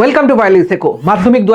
Welcome to বাইলি সেকো মাধ্যমিক দু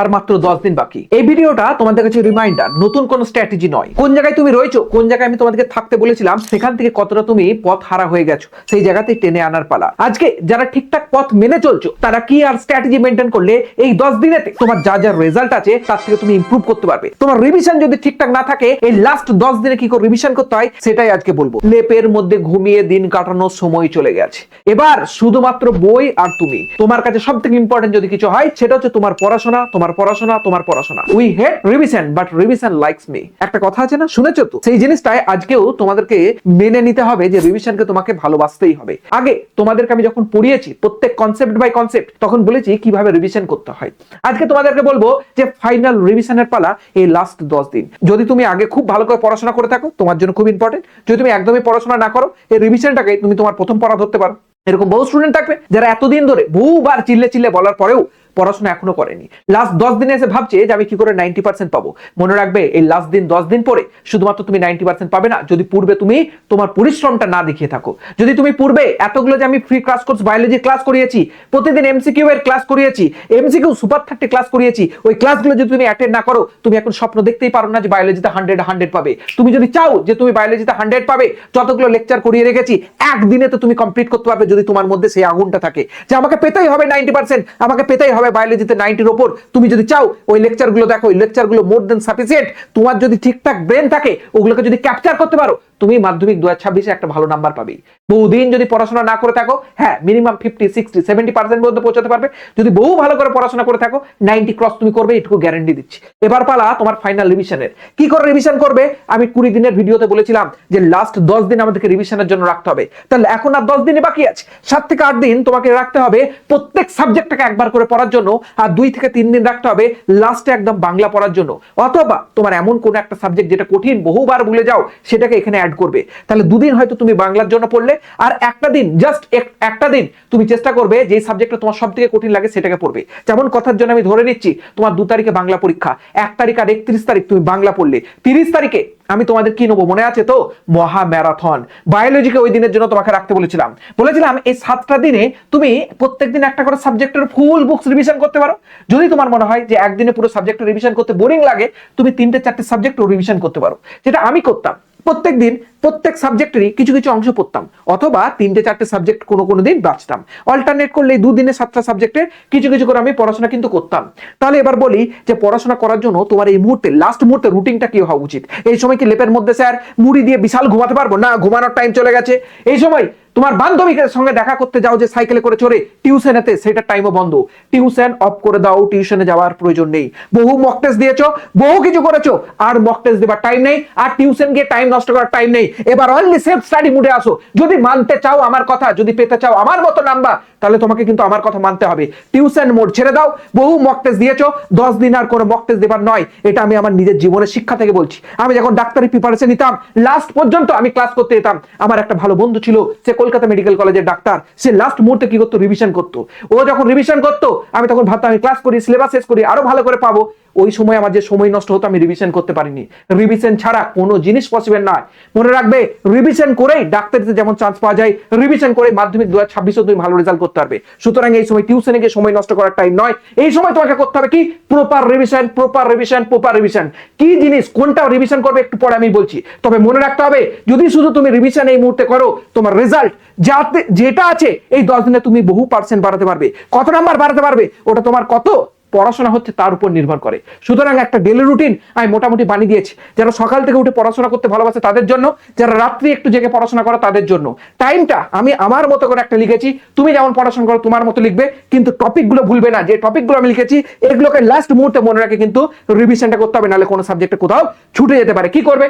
আর মাত্র দশ দিন বাকি। এই ভিডিওটা তোমাদের কাছে রিমাইন্ডার নতুন কোন স্ট্র্যাটেজি নয়। কোন জায়গায় তুমি রয়েছো, কোন জায়গায় আমি তোমাদেরকে থাকতে বলেছিলাম, সেখান থেকে কতটা তুমি পথ হারা হয়ে গেছো, সেই জায়গাতে টেনে আনার পালা। আজকে যারা ঠিকঠাক পথ মেনে চলছো, তারা কি আর স্ট্র্যাটেজি মেনটেন করলে এই দশ দিনেতে তোমার যা যা রেজাল্ট আছে, তার থেকে তুমি ইমপ্রুভ করতে পারবে। তোমার রিভিশন যদি ঠিকঠাক না থাকে, এই লাস্ট দশ দিনে কি করে রিভিশন করতে হয়, সেটাই আজকে বলব। লেপের মধ্যে ঘুমিয়ে দিন কাটানোর সময় চলে গেছে। এবার শুধুমাত্র বই আর তুমি, তোমার কাছে সব থেকে ইম্পর্টেন্ট যদি কিছু হয়, সেটা হচ্ছে তোমার পড়াশোনা তোমার পড়াশোনা তোমার পড়াশোনা। We hate revision but revision likes me একটা কথা আছে না? শুনেছো তো? সেই জিনিসটাই আজকেও তোমাদেরকে মেনে নিতে হবে যে রিভিশনকে তোমাকে ভালোবাসতেই হবে। আগে তোমাদেরকে আমি যখন পড়িয়েছি, প্রত্যেক কনসেপ্ট বাই কনসেপ্ট তখন বলেছি কীভাবে রিভিশন করতে হয়। আজকে তোমাদেরকে বলব যে ফাইনাল রিভিশনের পালা এই লাস্ট দশ দিন। যদি তুমি আগে খুব ভালো করে পড়াশোনা করে থাকো, তোমার জন্য খুব ইম্পর্টেন্ট যদি তুমি একদমই পড়াশোনা না করো, এই রিভিশনটাকে তুমি তোমার প্রথম পড়া ধরতে পারো। এরকম বহু স্টুডেন্ট থাকবে যারা এতদিন ধরে বহুবার চিল্লে চিল্লে বলার পরেও পড়াশোনা এখনও করেনি। লাস্ট দশ দিনে এসে ভাবছে যে আমি কি করে নাইনটি পার্সেন্ট পাবো। মনে রাখবে, এই লাস্ট দিন দশ দিন পরে শুধুমাত্র তুমি নাইনটি পার্সেন্ট পাবে না, যদি পূর্বে তুমি তোমার পরিশ্রমটা না দেখিয়ে থাকো। যদি তুমি পূর্বে এতগুলো যে আমি free class course biology class করিয়েছি, প্রতিদিন এমসিকিউ এর ক্লাস করিয়েছি এমসিকিউ সুপার থার্টি ক্লাস করিয়েছি, ওই ক্লাসগুলো যদি তুমি অ্যাটেন্ড না করো, তুমি এখন স্বপ্ন দেখতেই পারো না যে বায়োলজিতে হান্ড্রেড হান্ড্রেড পাবে। তুমি যদি চাও যে তুমি বায়োলজিতে হান্ড্রেড পাবে, যতগুলো লেকচার করিয়ে রেখেছি, একদিনে তো তুমি কমপ্লিট করতে পারবে যদি তোমার মধ্যে সেই আগুনটা থাকে। যে আমাকে পেতেই হবে নাইনটি পার্সেন্ট আমাকে পেতেই হবে বায়োলজিতে নাইনটির ওপর, তুমি যদি চাও, ওই লেকচারগুলো দেখো, ওই লেকচারগুলো মোর দেন সাফিসিয়েন্ট তোমার যদি ঠিকঠাক ব্রেন থাকে, ওগুলোকে যদি ক্যাপচার করতে পারো তুমি মাধ্যমিক দু ছাব্বিশে একটা ভালো নাম্বার পাবে বহুদিন যদি পড়াশোনা না করে থাকো হ্যাঁ minimum fifty sixty seventy percent মধ্যে পৌঁছাতে পারবে। যদি বহু ভালো করে পড়াশোনা করে থাকো নাইনটি ক্রস তুমি করবে, এটুকু গ্যারান্টি দিচ্ছি। এবার পালা তোমার ফাইনাল রিভিশনের কি করে রিভিশন করবে? আমি কুড়ি দিনের ভিডিওতে বলেছিলাম যে লাস্ট দশ দিন আমাদেরকে রিভিশনের জন্য রাখতে হবে। তাহলে এখন আর দশ দিনে বাকি আছে। সাত থেকে আট দিন তোমাকে রাখতে হবে প্রত্যেক সাবজেক্টটাকে একবার করে পড়ার জন্য আর দুই থেকে তিন দিন রাখতে হবে লাস্টে একদম বাংলা পড়ার জন্য। অথবা তোমার এমন কোন একটা সাবজেক্ট যেটা কঠিন বহুবার ভুলে যাও, সেটাকে এখানে অ্যাড করবে। তাহলে দুদিন হয়তো তুমি বাংলার জন্য পড়লে, আর একটা দিন জাস্ট একটা দিন তুমি চেষ্টা করবে যে সাবজেক্টটা তোমার সব থেকে কঠিন লাগে সেটাকে পড়বে। যেমন কথার জন্য আমি ধরে নিচ্ছি, তোমার দু তারিখে বাংলা পরীক্ষা, এক তারিখ আর একত্রিশ তারিখ তুমি বাংলা পড়লে। তিরিশ তারিখে আমি তোমাদের কি নেব, মনে আছে তো? মহা ম্যারাথন বায়োলজিকে ওই দিনের জন্য তোমাকে রাখতে বলেছিলাম। বলেছিলাম, এই সাতটা দিনে তুমি প্রত্যেক দিন একটা করে সাবজেক্টের ফুল বুকস রিভিশন করতে পারো। যদি তোমার মনে হয় যে একদিনে পুরো সাবজেক্ট রিভিশন করতে বোরিং লাগে, তুমি তিনটে চারটে সাবজেক্ট রিভিশন করতে পারো। যেটা আমি করতাম। প্রত্যেক দিন প্রত্যেক সাবজেক্টেরই কিছু কিছু অংশ পড়তাম, অথবা তিনটে চারটে সাবজেক্ট কোনো কোনো দিন বাঁচতাম। অল্টারনেট করলে দুদিনে সাতটা সাবজেক্টের কিছু কিছু করে আমি পড়াশোনা কিন্তু করতাম। তাহলে এবার বলি যে পড়াশোনা করার জন্য তোমার এই মুহূর্তে লাস্ট মুহূর্তে রুটিনটা কি হওয়া উচিত? এই সময় কি লেপের মধ্যে স্যার মুড়ি দিয়ে বিশাল ঘুমাতে পারব? না, ঘুমানোর টাইম চলে গেছে। এই সময় তোমার বান্ধবীদের সঙ্গে দেখা করতে যাও যে সাইকেলে করে চড়ে টিউশনেতে সেটা টাইমও বন্ধ। টিউশন অফ করে দাও টিউশনে যাওয়ার প্রয়োজন নেই। বহু মক টেস্ট দিয়েছ, বহু কিছু করেছ, আর মক টেস্ট দেবার টাইম নেই, আর টিউশন গিয়ে টাইম নষ্ট করার টাইম নেই। এবার অনলি সেলফ স্টাডি মুডে আসো। যদি মানতে চাও আমার কথা, যদি পেতে চাও আমার মতো নাম্বার, তাহলে তোমাকে কিন্তু আমার কথা মানতে হবে। টিউশন মোড ছেড়ে দাও। বহু মক টেস্ট দিয়েছ, দশ দিন আর কোনো মক টেস্ট দেবার নয়। এটা আমি আমার নিজের জীবনের শিক্ষা থেকে বলছি। আমি যখন ডাক্তারি প্রিপারেশন নিতাম লাস্ট পর্যন্ত আমি ক্লাস করতে যেতাম। আমার একটা ভালো বন্ধু ছিল, সে কলকাতা মেডিকেল কলেজের ডাক্তার। সে লাস্ট মুহূর্তে কি করতো? রিভিশন করতো। ও যখন রিভিশন করতো, আমি তখন ভাবতাম আমি ক্লাস করি সিলেবাস শেষ করি, আরও ভালো করে পাবো। ওই সময় আমার যে সময় নষ্ট হতো, আমি রিভিশন করতে পারিনি। রিভিশন ছাড়া কোনো জিনিস পসিবল নয়। মনে রাখবে রিভিশন করেই ডাক্তারিতে যেমন চান্স পাওয়া যায় রিভিশন করে মাধ্যমিক দু হাজার তুমি ভালো রেজাল্ট করতে পারবে। সুতরাং এই সময় টিউশনে গিয়ে সময় নষ্ট করার টাইম নয়। এই সময় তোমাকে করতে হবে কি? Proper revision proper revision proper revision কি জিনিস, কোনটা রিভিশন করবে একটু পরে আমি বলছি। তবে মনে রাখতে হবে, যদি শুধু তুমি রিভিশন এই মুহূর্তে করো, তোমার রেজাল্ট যাতে, যেটা আছে, এই দশ দিনে তুমি বহু পার্সেন্ট বাড়াতে পারবে। কত নাম্বার বাড়াতে পারবে? ওটা তোমার কত? পড়াশোনা হচ্ছে তার উপর নির্ভর করে। সুতরাং একটা ডেলি রুটিন আমি মোটামুটি বানিয়ে দিয়েছি। যারা সকাল থেকে উঠে পড়াশোনা করতে ভালোবাসে তাদের জন্য, যারা রাত্রি একটু জেগে পড়াশোনা করে তাদের জন্য। টাইমটা আমি আমার মতো করে একটা লিখেছি, তুমি যেমন পড়াশোনা করো তোমার মতো লিখবে, কিন্তু টপিকগুলো ভুলবে না। যে টপিকগুলো আমি লিখেছি, এগুলোকে লাস্ট মুহূর্তে মনে রাখে কিন্তু রিভিশনটা করতে হবে, নাহলে কোনো সাবজেক্টে কোথাও ছুটে যেতে পারে। কি করবে?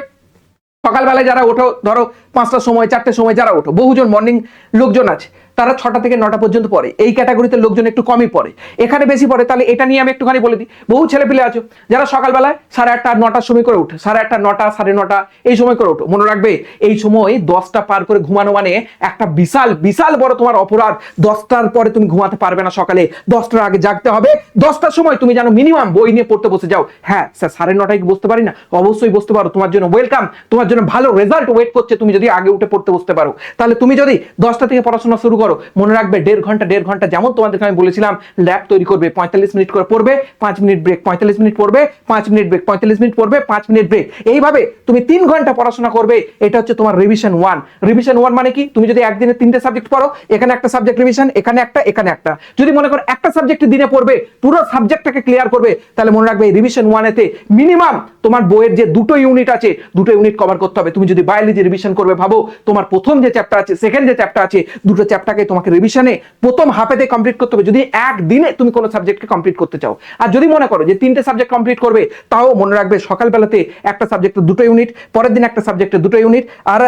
সকালবেলায় যারা ওঠো, ধরো পাঁচটার সময়, চারটের সময় যারা ওঠো, বহুজন মর্নিং লোকজন আছে। তারা ছটা থেকে নটা পর্যন্ত পড়ে। এই ক্যাটাগরিতে লোকজন একটু কমই পড়ে। এখানে বেশি পড়ে, তাহলে এটা নিয়ে আমি একটুখানি বলে দিই। বহু ছেলে পেলে আছো, যারা সকালবেলায় সাড়ে আটটা, নটার সময় করে উঠে সাড়ে আটটা, নটা, সাড়ে নটা, এই সময় করে ওঠো। মনে রাখবে, এই সময় দশটা পার করে ঘুমানো মানে একটা বিশাল বিশাল বড় তোমার অপরাধ। দশটার পরে তুমি ঘুমাতে পারবে না সকালে। দশটার আগে জাগতে হবে। দশটার সময় তুমি যেন মিনিমাম বই নিয়ে পড়তে বসে যাও। হ্যাঁ স্যার, সাড়ে নটায় কি বসতে পারি না? অবশ্যই বসতে পারো। তোমার জন্য ওয়েলকাম তোমার জন্য ভালো রেজাল্ট ওয়েট করছে। তুমি যদি আগে উঠে পড়তে বসতে পারো। তাহলে তুমি যদি দশটা থেকে পড়াশোনা শুরু করো করো। মনে রাখবে দেড় ঘণ্টা দেড় ঘণ্টা যেমন তোমাদেরকে আমি বলেছিলাম ল্যাব তৈরি করবে, পঁয়তাল্লিশ মিনিট করে পড়বে, পাঁচ মিনিট ব্রেক পঁয়তাল্লিশ মিনিট পড়বে, পাঁচ মিনিট ব্রেক পঁয়তাল্লিশ মিনিট পড়বে, পাঁচ মিনিট ব্রেক এইভাবে তুমি তিন ঘণ্টা পড়াশোনা করবে, এটা হচ্ছে তোমার রিভিশন ওয়ান রিভিশন ওয়ান মানে কি? তুমি যদি একদিনে তিনটে সাবজেক্ট পড়ো, এখানে একটা সাবজেক্ট রিভিশন এখানে একটা এখানে একটা। যদি মনে করো একটা সাবজেক্ট দিনে পড়বে, পুরো সাবজেক্টটাকে ক্লিয়ার করবে, তাহলে মনে রাখবে রিভিশন ওয়ানেতে মিনিমাম তোমার বইয়ের যে দুটো ইউনিট আছে, দুটো ইউনিট কভার করতে হবে। তুমি যদি বায়োলজি রিভিশন করবে ভাবো, তোমার প্রথম যে চ্যাপ্টার আছে সেকেন্ড যে চ্যাপ্টার আছে, দুটো চ্যাপ্টারকে তোমাকে রিভিশনে প্রথম হাফেতে কমপ্লিট করতে হবে। যদি একদিনে তুমি কোনো সাবজেক্টকে কমপ্লিট করতে চাও। আর যদি মনে করো যে তিনটে সাবজেক্ট কমপ্লিট করবে, তাও মনে রাখবে সকালবেলাতে একটা সাবজেক্টে দুটো ইউনিট পরের দিন একটা সাবজেক্টে দুটো ইউনিট আর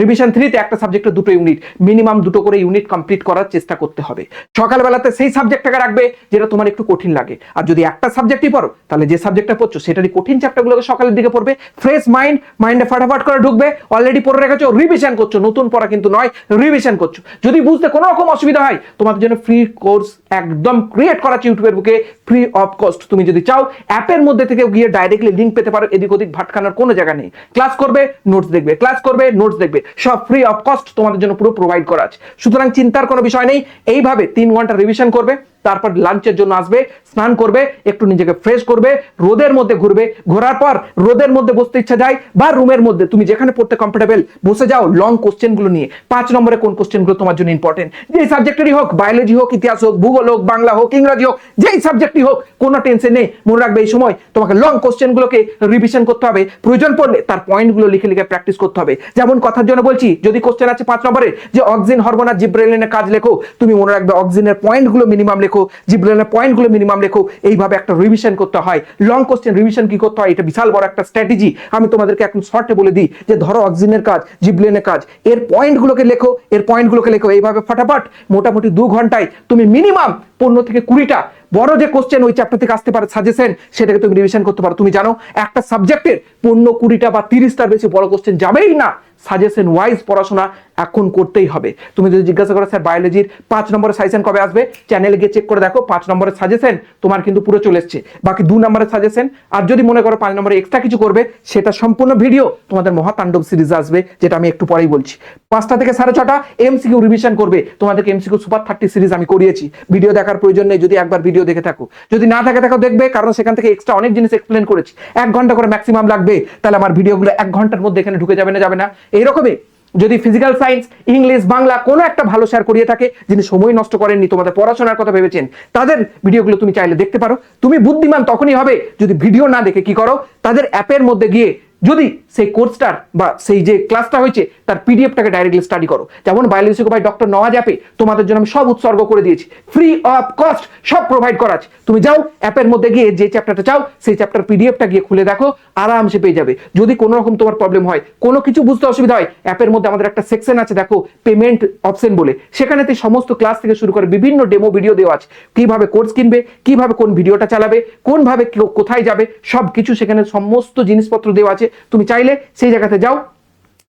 রিভিশন থ্রিতে একটা সাবজেক্টে দুটো ইউনিট মিনিমাম দুটো করে ইউনিট কমপ্লিট করার চেষ্টা করতে হবে। সকালবেলাতে সেই সাবজেক্টটাকে রাখবে যেটা তোমার একটু কঠিন লাগে। আর যদি একটা সাবজেক্টই পড়ো, তাহলে যে সাবজেক্টটা পড়ছো, সেটারই কঠিন চ্যাপ্টারগুলোকে সকালের দিকে পড়বে। ফ্রেশ মাইন্ড মাইন্ডে ফাটাফাট করে ঢুকবে। অলরেডি পড়ে রেখেছো রিভিশন করছ। নতুন পড়া কিন্তু নয় রিভিশন করছ। যদি বুঝতে কোনো রকম অসুবিধা হয়। তোমাদের জন্য ফ্রি কোর্স একদম ক্রিয়েট করা ইউটিউবের বুকে। ফ্রি অফ কস্ট তুমি যদি চাও, অ্যাপের মধ্যে থেকে গিয়ে ডাইরেক্টলি লিঙ্ক পেতে পারো, এদিক ওদিক ভাটখানার কোনো জায়গা নেই। ক্লাস করবে নোটস দেখবে। ক্লাস করবে নোটস দেখবে। সব ফ্রি অফ কস্ট তোমাদের জন্য পুরো প্রোভাইড করা আছে। সুতরাং চিন্তার কোনো বিষয় নেই। এইভাবে তিন ঘণ্টা রিভিশন করবে, তারপর লাঞ্চের জন্য আসবে, স্নান করবে, একটু নিজেকে ফ্রেশ করবে, রোদের মধ্যে ঘুরবে। ঘোরার পর রোদের মধ্যে বসতে ইচ্ছা যায়, বা রুমের মধ্যে। তুমি যেখানে পড়তে কমফোর্টেবল বসে যাও লং কোশ্চেনগুলো নিয়ে। পাঁচ নম্বরে কোন কোশ্চেনগুলো তোমার জন্য ইম্পর্টেন্ট যেই সাবজেক্টেরই হোক বায়োলজি হোক, ইতিহাস হোক, ভূগোল হোক, বাংলা হোক, ইংরাজি হোক, যেই সাবজেক্টই হোক, কোনো টেনশন নেই। মনে রাখবে এই সময় তোমাকে লং কোশ্চেনগুলোকে রিভিশন করতে হবে। প্রয়োজন পড়লে তার পয়েন্টগুলো লিখে লিখে প্র্যাকটিস করতে হবে। যেমন কথার জন্য বলছি, যদি কোশ্চেন আছে পাঁচ নম্বরে, যে অক্সিজেন হরমোন আর জিব্রেলিনের কাজ লেখো, তুমি মনে রাখবে অক্সিজেনের পয়েন্টগুলো মিনিমাম লেখো জিব্রেলিনের পয়েন্টগুলো মিনিমাম লেখো। এইভাবে একটা রিভিশন করতে হয়। লং কোশ্চেন রিভিশন কি করতে হয়? এটা বিশাল বড় একটা স্ট্র্যাটেজি আমি তোমাদেরকে এখন শর্টে বলে দিই যে ধরো অক্সিজেনের কাজ জিব্রেলিনের কাজ। এর পয়েন্টগুলোকে লেখো, এর পয়েন্টগুলোকে লেখো। এইভাবে ফটাফট, মোটামুটি দু ঘন্টায় তুমি মিনিমাম পনেরো থেকে কুড়িটা বড় যে কোশ্চেন ওই চ্যাপ্টার থেকে আসতে পারে সাজেশন সেটাকে তুমি রিভিশন করতে পারো। তুমি জানো, একটা সাবজেক্টের পনেরো, কুড়িটা বা তিরিশটার বেশি বড় কোশ্চেন যাবেই না। সাজেশন ওয়াইজ পড়াশোনা এখন করতেই হবে। তুমি যদি জিজ্ঞাসা করো, স্যার বায়োলজির পাঁচ নম্বরের সাজেশন কবে আসবে? চ্যানেলে গিয়ে চেক করে দেখো, পাঁচ নম্বরের সাজেশন তোমার কিন্তু পুরো চলে এসছে। বাকি দু নম্বরের সাজেশন আর যদি মনে করো পাঁচ নম্বরে এক্সট্রা কিছু করবে, সেটা সম্পূর্ণ ভিডিও তোমাদের মহাতাণ্ডব সিরিজ আসবে, যেটা আমি একটু পরেই বলছি। পাঁচটা থেকে সাড়ে ছটা এমসিকিউ রিভিশন করবে। তোমাদেরকে এমসিকিউ সুপার থার্টি সিরিজ আমি করিয়েছি। ভিডিও দেখার প্রয়োজন নেই, যদি একবার ভিডিও দেখে থাকো। যদি না থাকে থাকো, দেখবে, কারণ সেখান থেকে এক্সট্রা অনেক জিনিস এক্সপ্লেন করেছি। এক ঘণ্টা করে ম্যাক্সিমাম লাগবে। তাহলে আমার ভিডিওগুলো এক ঘণ্টার মধ্যে এখানে ঢুকে যাবে না যাবে না। এইরকমই যদি ফিজিক্যাল সায়েন্স ইংলিশ বাংলা কোনো একটা ভালো শেয়ার করিয়ে থাকে, যিনি সময় নষ্ট করেননি, তোমাদের পড়াশোনার কথা ভেবেছেন, তাদের ভিডিওগুলো তুমি চাইলে দেখতে পারো। তুমি বুদ্ধিমান তখনই হবে যদি ভিডিও না দেখে কি করো। তাদের অ্যাপের মধ্যে গিয়ে যদি সেই কোর্সটার বা সেই যে ক্লাসটা হয়েছে, তার পিডিএফটাকে ডাইরেক্টলি স্টাডি করো। যেমন বায়োলজি ভাই ডক্টর নওয়াজ অ্যাপে তোমাদের জন্য আমি সব উৎসর্গ করে দিয়েছি। ফ্রি অফ কস্ট সব প্রোভাইড করা আছে। তুমি যাও অ্যাপের মধ্যে গিয়ে যে চ্যাপ্টারটা চাও, সেই চ্যাপ্টার পিডিএফটা গিয়ে খুলে দেখো আরামসে পেয়ে যাবে। যদি কোনো রকম তোমার প্রবলেম হয়, কোনো কিছু বুঝতে অসুবিধা হয় অ্যাপের মধ্যে আমাদের একটা সেকশন আছে, দেখো পেমেন্ট অপশন বলে। সেখানেতে সমস্ত ক্লাস থেকে শুরু করে বিভিন্ন ডেমো ভিডিও দেওয়া আছে। কীভাবে কোর্স কিনবে, কীভাবে কোন ভিডিওটা চালাবে, কোনভাবে কোথায় যাবে সব কিছু সেখানে সমস্ত জিনিসপত্র দেওয়া আছে। তুমি চাইলে সেই জায়গাতে যাও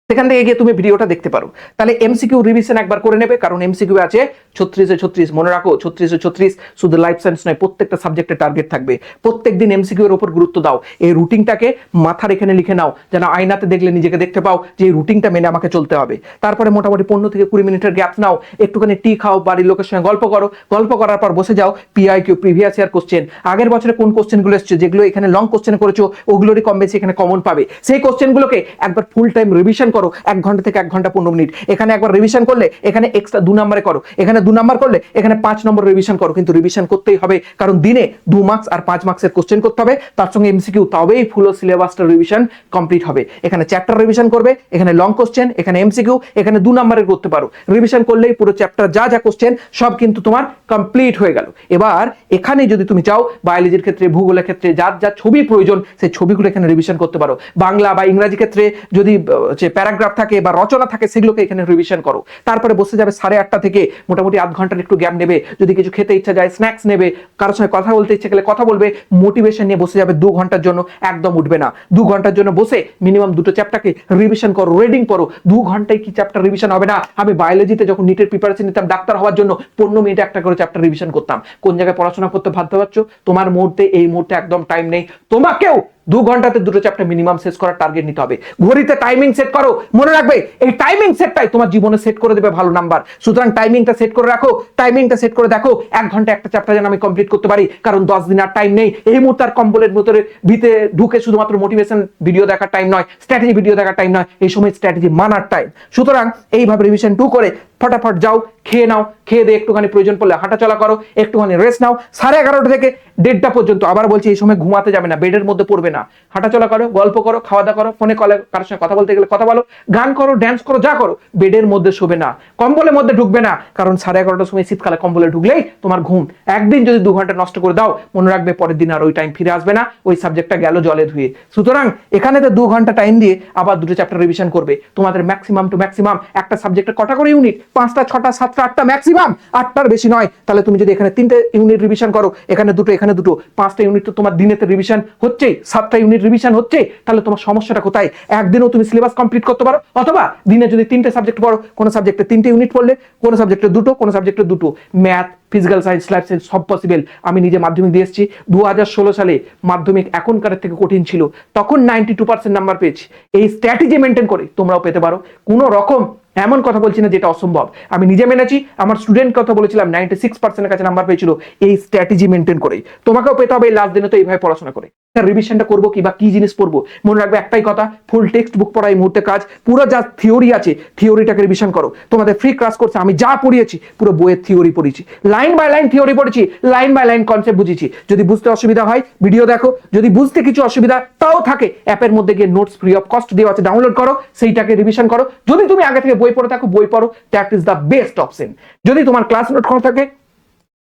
সেখান থেকে গিয়ে তুমি ভিডিওটা দেখতে পারো। তাহলে এমসিকিউ রিভিশন একবার করে নেবে, কারণ এমসিকিউ আছে ছত্রিশে ছত্রিশ, মনে রাখো, ছত্রিশে ছত্রিশ, শুধু লাইফ সায়েন্স নয়, প্রত্যেকটা সাবজেক্টের টার্গেট থাকবে। প্রত্যেক দিন এমসিকিউ এর উপর গুরুত্ব দাও। এই রুটিনটাকে মাথার এখানে লিখে নাও, যেন আয়নাতে দেখলে নিজেকে দেখতে পাও যে এই রুটিনটা মেনে আমাকে চলতে হবে। তারপরে মোটামুটি পনেরো থেকে কুড়ি মিনিটের গ্যাপ নাও, একটুখানি টি খাও, বাড়ির লোকের সঙ্গে গল্প করো। গল্প করার পর বসে যাও P Y Q previous year question আগের বছরে কোন কোশ্চেনগুলো এসছে, যেগুলো এখানে লং কোশ্চেন করেছ, ওগুলোরই কম বেশি এখানে কমন পাবে। সেই কোশ্চেনগুলোকে একবার ফুল টাইম রিভিশন করো, এক ঘণ্টা থেকে এক ঘণ্টা পনেরো মিনিট। এখানে একবার রিভিশন করলে, এখানে এক্সট্রা দু নম্বরে করো। এখানে দু নম্বর করলে, এখানে পাঁচ নম্বর রিভিশন করো। কিন্তু রিভিশন করতেই হবে, কারণ দিনে দু মার্কস আর পাঁচ মার্কসের কোশ্চেন করতে হবে। তার সঙ্গে এমসিকিউ তবেই ফুল সিলেবাসটা রিভিশন কমপ্লিট হবে। এখানে চ্যাপ্টার রিভিশন করবে, এখানে লং কোশ্চেন এখানে এমসিকিউ এখানে দু নম্বরের করতে পারো। রিভিশন করলেই পুরো চ্যাপ্টার যা যা কোশ্চেন সব কিন্তু তোমার কমপ্লিট হয়ে গেল। এবার এখানে যদি তুমি চাও বায়োলজির ক্ষেত্রে, ভূগোলের ক্ষেত্রে, যার যা ছবি প্রয়োজন, সেই ছবিগুলো এখানে রিভিশন করতে পারো। বাংলা বা ইংরাজি ক্ষেত্রে যদি প্যারাগ্রাফ থাকে বা রচনা থাকে, সেগুলোকে এখানে রিভিশন করো। তারপরে বসে যাবে সাড়ে আটটা থেকে মোটামুটি আধ ঘণ্টার একটু গ্যাপ নেবে, যদি কিছু খেতে ইচ্ছা যায় স্ন্যাক্স নেবে, কারোর সঙ্গে কথা বলতে ইচ্ছে গেলে কথা বলবে মোটিভেশন নিয়ে বসে যাবে দু ঘণ্টার জন্য, একদম উঠবে না। দু ঘণ্টার জন্য বসে মিনিমাম দুটো চ্যাপ্টারকে রিভিশন করো রিডিং করো দু ঘন্টায় কি চ্যাপ্টার রিভিশন হবে না? আমি বায়োলজিতে যখন নিটের প্রিপারেশন নিতাম, ডাক্তার হওয়ার জন্য পনেরো মিনিটে একটা করে চ্যাপ্টার রিভিশন করতাম। কোন জায়গায় পড়াশোনা করতে ভাবতে পারছ তোমার মুহূর্তে এই মুহূর্তে একদম টাইম নেই। তোমাকেও দু ঘন্টাতে দুটো চ্যাপ্টার মিনিমাম শেষ করার টার্গেট নিতে হবে। ঘড়িতে টাইমিং সেট করো। মনে রাখবে, এই টাইমিং সেটটাই তোমার জীবনে সেট করে দেবে ভালো নাম্বার সুতরাং টাইমিংটা সেট করে রাখো টাইমিংটা সেট করে দেখো, এক ঘণ্টা একটা চ্যাপ্টার যেন আমি কমপ্লিট করতে পারি, কারণ দশ দিন আর টাইম নেই। এই মুহূর্তে আর কম্বলের ভিতরে ভিতরে ঢুকে শুধুমাত্র মোটিভেশন ভিডিও দেখার টাইম নয় স্ট্র্যাটেজি ভিডিও দেখার টাইম নয়, এই সময় স্ট্র্যাটেজি মানার টাইম সুতরাং এইভাবে রিভিশন টু করে ফটাফট যাও, খেয়ে নাও, খেয়ে দিয়ে একটুখানি প্রয়োজন পড়লে হাঁটাচলা করো, একটুখানি রেস্ট নাও। সাড়ে এগারোটা থেকে দেড়টা পর্যন্ত, আবার বলছি এই সময় ঘুমাতে যাবে না, বেডের মধ্যে পড়বে না। হাঁটাচলা করো, গল্প করো খাওয়া দাওয়া করো ফোনে কলে কারোর সঙ্গে কথা বলতে গেলে কথা বলো, গান করো ড্যান্স করো, যা করো, বেডের মধ্যে শোবে না, কম্বলের মধ্যে ঢুকবে না, কারণ সাড়ে এগারোটার সময় শীতকালে কম্বলে ঢুকলেই তোমার ঘুম। একদিন যদি দু ঘণ্টা নষ্ট করে দাও, মনে রাখবে পরের দিন আর ওই টাইম ফিরে আসবে না, ওই সাবজেক্টটা গেল জলে ধুয়ে। সুতরাং এখানে তো দু ঘণ্টা টাইম দিয়ে আবার দুটো চ্যাপ্টার রিভিশন করবে। তোমাদের ম্যাক্সিমাম টু ম্যাক্সিমাম একটা সাবজেক্টে কটা করে ইউনিট পাঁচটা, ছটা, সাতটা, আটটা ম্যাক্সিমাম আটটার বেশি নয়। তাহলে তুমি যদি এখানে তিনটে ইউনিট রিভিশন করো, এখানে দুটো এখানে দুটো, পাঁচটা ইউনিট তো তোমার দিনেতে রিভিশন হচ্ছেই, সাতটা ইউনিট রিভিশন হচ্ছে তাহলে তোমার সমস্যাটা কোথায়? একদিনও তুমি সিলেবাস কমপ্লিট করতে পারো, অথবা দিনে যদি তিনটে সাবজেক্ট পড়ো, কোনো সাবজেক্টে তিনটে ইউনিট পড়লে, কোনো সাবজেক্টে দুটো, কোনো সাবজেক্টে দুটো। Math physical science life science সব পসিবল আমি নিজে মাধ্যমিক দিয়ে এসেছি দু হাজার ষোলো সালে মাধ্যমিক এখনকার থেকে কঠিন ছিল, তখন নাইনটি টু পার্সেন্ট নাম্বার পেয়েছি। এই স্ট্র্যাটেজি মেনটেন করে তোমরাও পেতে পারো। কোনো রকম এমন কথা বলছি না যেটা অসম্ভব। আমি নিজে মেনেছি আমার স্টুডেন্ট কথা বলেছিলাম নাইনটি সিক্স পার্সেন্টের কাছে নাম্বার পেয়েছিল, এই স্ট্র্যাটেজি মেনটেন করে তোমাকেও পেতে হবে এই লাস্ট দিনে তো এইভাবে পড়াশোনা করে। রিভিশনটা করব কি বা কি জিনিস পড়ব? মনে রাখবে একটাই কথা ফুল টেক্সট বুক পড়া এই মুহূর্তে কাজ। পুরো যা থিওরি আছে থিওরিটাকে রিভিশন করো। তোমাদের ফ্রি ক্লাস করছে আমি যা পড়িয়েছি, পুরো বইয়ের থিওরি পড়েছি লাইন বাই লাইন থিওরি পড়েছি লাইন বাই লাইন কনসেপ্ট বুঝেছি। যদি বুঝতে অসুবিধা হয় ভিডিও দেখো। যদি বুঝতে কিছু অসুবিধা তাও থাকে অ্যাপের মধ্যে গিয়ে নোটস ফ্রি অফ কস্ট দেওয়া আছে ডাউনলোড করো, সেইটাকে রিভিশন করো। যদি তুমি আগে থেকে বই পড়ে থাকো, বই পড়ো that is the best option যদি তোমার ক্লাস নোট করা থাকে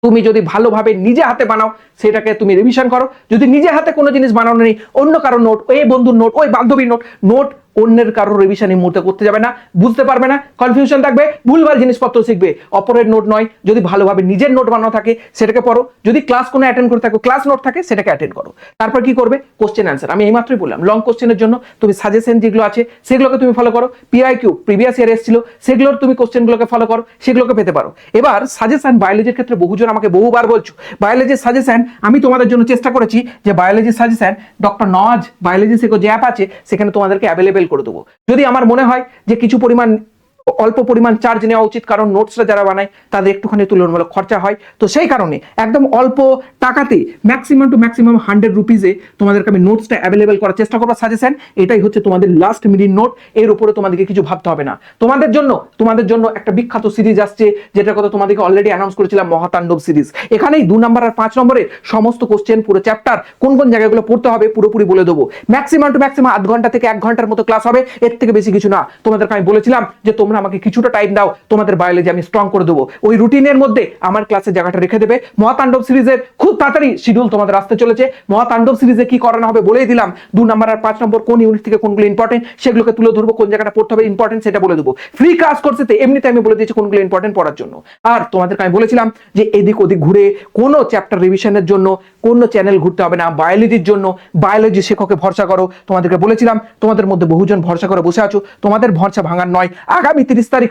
তুমি যদি ভালোভাবে নিজে হাতে বানাও, সেটাকে তুমি রিভিশন করো। যদি নিজে হাতে কোনো জিনিস বানানো নেই, অন্য কারও নোট ওই বন্ধুর নোট ওই বান্ধবীর নোট নোট অন্যের কারোর রিভিশন এই মুহূর্তে করতে যাবে না, বুঝতে পারবে না কনফিউশন থাকবে, ভুলভাল জিনিসপত্র শিখবে। অপরের নোট নয়, যদি ভালোভাবে নিজের নোট বানানো থাকে, সেটাকে পড়ো। যদি ক্লাস কোনো অ্যাটেন্ড করে থাকো ক্লাস নোট থাকে, সেটাকে অ্যাটেন্ড করো। তারপর কি করবে? কোশ্চেন অ্যান্সার আমি এইমাত্রই বললাম লং কোশ্চেনের জন্য তুমি সাজেশন যেগুলো আছে, সেগুলোকে তুমি ফলো করো। পিআই কিউ প্রিভিয়াস ইয়ার এসেছিল, সেগুলোর তুমি কোশ্চেনগুলোকে ফলো করো, সেগুলোকে পেতে পারো। এবার সাজেশন বায়োলজির ক্ষেত্রে বহুজন আমাকে বহুবার বলছো বায়োলজির সাজেশন আমি তোমাদের জন্য চেষ্টা করেছি যে বায়োলজির সাজেশন ডক্টর নওয়াজ বায়োলজি সেকো যে অ্যাপ আছে, সেখানে তোমাদেরকে অ্যাভেলেবেল করে দেবো। যদি আমার মনে হয় যে কিছু পরিমাণ অল্প পরিমাণ চার্জ নেওয়া উচিত, কারণ নোটসটা যারা বানায় তাদের একটুখানি তুলনামূলক খরচা হয়। তো সেই কারণে একদম অল্প টাকাতে ম্যাক্সিমাম টু ম্যাক্সিমাম হান্ড্রেড রুপিজে তোমাদেরকে আমি নোটসটা অ্যাভেলেবেল করার চেষ্টা করব সাজেশন এটাই হচ্ছে তোমাদের লাস্ট মিনিট নোট এর উপরে তোমাদেরকে কিছু ভাবতে হবে না। তোমাদের জন্য তোমাদের জন্য একটা বিখ্যাত সিরিজ আসছে, যেটার কথা তোমাদেরকে অলরেডি অ্যানাউন্স করেছিলাম, মহাতাণ্ডব সিরিজ এখানেই দু নম্বর আর পাঁচ নম্বরের সমস্ত কোশ্চেন পুরো চ্যাপ্টার কোন কোন জায়গাগুলো পড়তে হবে পুরোপুরি বলে দেবো। ম্যাক্সিমাম টু ম্যাক্সিমাম আধ ঘণ্টা থেকে এক ঘণ্টার মতো ক্লাস হবে, এর থেকে বেশি কিছু না। তোমাদেরকে আমি বলেছিলাম যে তোমরা আমাকে কিছুটা টাইম দাও, তোমাদের বায়োলজি আমি স্ট্রং করে দেবো। ওই রুটিনের মধ্যে আমার ক্লাসের জায়গাটা রেখে দেবে। মহাতাণ্ডব সিরিজের খুব তাড়াতাড়ি শিডিউল তোমাদের আসতে চলেছে। মহাতাণ্ডব সিরিজে কি করানো হবে বলেই দিলাম। দু নম্বর আর পাঁচ নম্বর কোন ইউনিট থেকে কোনগুলো ইম্পর্টেন্ট সেগুলোকে তুলে ধরবো, কোন জায়গাটা পড়তে হবে ইম্পর্টেন্ট সেটা বলে দেবো। ফ্রি ক্লাস করছে এমনিতে আমি বলে দিয়েছি কোনগুলো ইম্পর্টেন্ট পড়ার জন্য। আর তোমাদেরকে আমি বলেছিলাম যে এদিক ওদিক ঘুরে কোনো চ্যাপ্টার রিভিশনের জন্য কোনো চ্যানেল ঘুরতে হবে না। বায়োলজির জন্য বায়োলজি শিক্ষককে ভরসা করো। তোমাদেরকে বলেছিলাম, তোমাদের মধ্যে বহুজন ভরসা করে বসে আছো। তোমাদের ভরসা ভাঙার নয়। আগামী তিরিশ তারিখ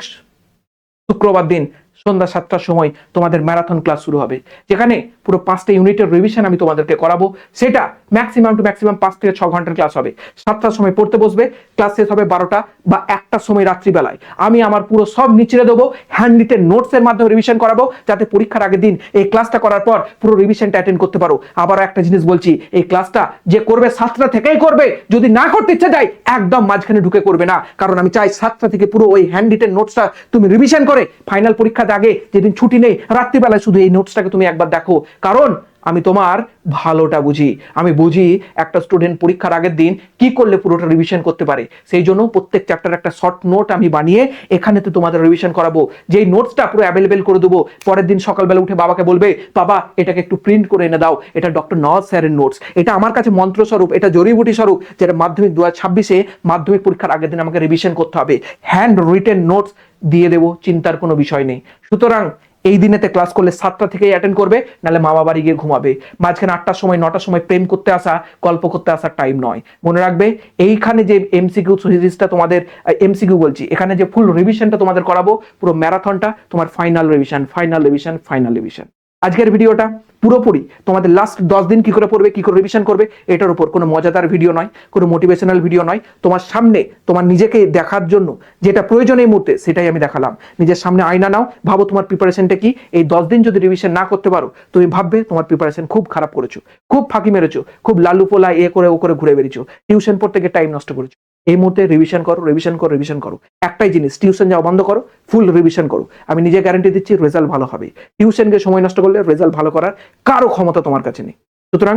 শুক্রবার দিন। সন্ধ্যা সাতটার সময় তোমাদের ম্যারাথন ক্লাস শুরু হবে। যেখানে পুরো পাঁচটা ইউনিটের রিভিশন আমি তোমাদেরকে করাবো। সেটা ম্যাক্সিমাম টু ম্যাক্সিমাম পাঁচ থেকে ছ ঘণ্টার ক্লাস হবে। সাতটার সময় পড়তে বসবে ক্লাস শেষ হবে বারোটা বা একটার সময় রাত্রিবেলায়। আমি আমার পুরো সব নিচড়ে দেবো হ্যান্ড রিটেন নোটসের মাধ্যমে রিভিশন করাবো, যাতে পরীক্ষার আগের দিন এই ক্লাসটা করার পর পুরো রিভিশনটা অ্যাটেন্ড করতে পারো। আবার একটা জিনিস বলছি, এই ক্লাসটা যে করবে সাতটা থেকেই করবে, যদি না করতে ইচ্ছে যায়, একদম মাঝখানে ঢুকে করবে না। কারণ আমি চাই সাতটা থেকে পুরো ওই হ্যান্ড রিটেন নোটসটা তুমি রিভিশন করে ফাইনাল পরীক্ষার আগে যেদিন ছুটি নেই, রাত্রিবেলায় শুধু এই নোটসটাকে তুমি একবার দেখো। কারণ আমি তোমার ভালোটা বুঝি। আমি বুঝি একটা স্টুডেন্ট পরীক্ষার আগের দিন কি করলে পুরোটা রিভিশন করতে পারে। সেই জন্য প্রত্যেক চ্যাপ্টার একটা শর্ট নোট আমি বানিয়ে এখানে তো তোমাদের রিভিশন করাবো। যেই নোটসটা পুরো অ্যাভেলেবেল করে দেবো, পরের দিন সকালবেলা উঠে বাবাকে বলবে, বাবা, এটাকে একটু প্রিন্ট করে এনে দাও। এটা ডক্টর নওয়াজ স্যারের নোটস এটা আমার কাছে মন্ত্র স্বরূপ এটা জড়িবুটি স্বরূপ যেটা মাধ্যমিক দু হাজার ছাব্বিশে মাধ্যমিক পরীক্ষার আগের দিন আমাকে রিভিশন করতে হবে। হ্যান্ড রিটেন নোটস দিয়ে দেবো, চিন্তার কোনো বিষয় নেই। সুতরাং এই দিনেতে ক্লাস করলে সাতটা থেকেই অ্যাটেন্ড করবে, নাহলে মা বাবারি গিয়ে ঘুমাবে। মাঝখানে আটটার সময়, নটার সময় প্রেম করতে আসা, গল্প করতে আসার টাইম নয়। মনে রাখবে, এইখানে যে এমসিকিউ সিরিজটা তোমাদের এমসিকিউ বলছি, এখানে যে ফুল রিভিশনটা তোমাদের করাবো, পুরো ম্যারাথনটা তোমার final revision final revision final revision আজকের ভিডিওটা পুরোপুরি তোমাদের লাস্ট দশ দিন কি করে পড়বে, কি করে রিভিশন করবে, এটার উপর কোনো মজাদার ভিডিও নয়, কোনো মোটিভেশনাল ভিডিও নয়। তোমার সামনে তোমার নিজেকে দেখার জন্য যেটা প্রয়োজন এই মুহূর্তে, সেটাই আমি দেখালাম। নিজের সামনে আয়না নাও, ভাবো তোমার প্রিপারেশনটা কি? এই দশ দিন যদি রিভিশন না করতে পারো, তুমি ভাববে তোমার প্রিপারেশন খুব খারাপ করেছ, খুব ফাঁকি মেরেছো, খুব লালু পোলা এ করে ও করে ঘুরে বেরিয়েছো টিউশন পড়তে গিয়ে টাইম নষ্ট করেছ। এই মুহূর্তে রিভিশন করো রিভিশন করো রিভিশন করো। একটাই জিনিস টিউশন যাওয়া বন্ধ করো ফুল রিভিশন করো। আমি নিজে গ্যারান্টি দিচ্ছি রেজাল্ট ভালো হবে। টিউশনকে সময় নষ্ট করলে রেজাল্ট ভালো করার কারও ক্ষমতা তোমার কাছে নেই। সুতরাং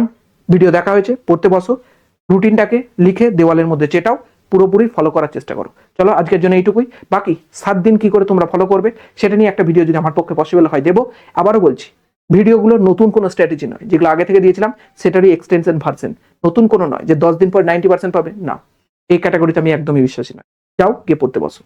ভিডিও দেখা হয়েছে, পড়তে বসো, রুটিনটাকে লিখে দেওয়ালের মধ্যে চেটাও, পুরোপুরি ফলো করার চেষ্টা করো। চলো, আজকের জন্য এইটুকুই। বাকি সাত দিন কি করে তোমরা ফলো করবে, সেটা নিয়ে একটা ভিডিও যদি আমার পক্ষে পসিবল হয়, দেবো। আবারও বলছি ভিডিওগুলো নতুন কোনো স্ট্র্যাটেজি নয়। যেগুলো আগে থেকে দিয়েছিলাম, সেটারই এক্সটেনশন ভার্সেন নতুন কোনো নয় যে দশ দিন পর নাইনটি পার্সেন্ট পাবে, না। এই ক্যাটাগরিতে আমি একদমই বিশ্বাসী না যাও গিয়ে পড়তে বসো।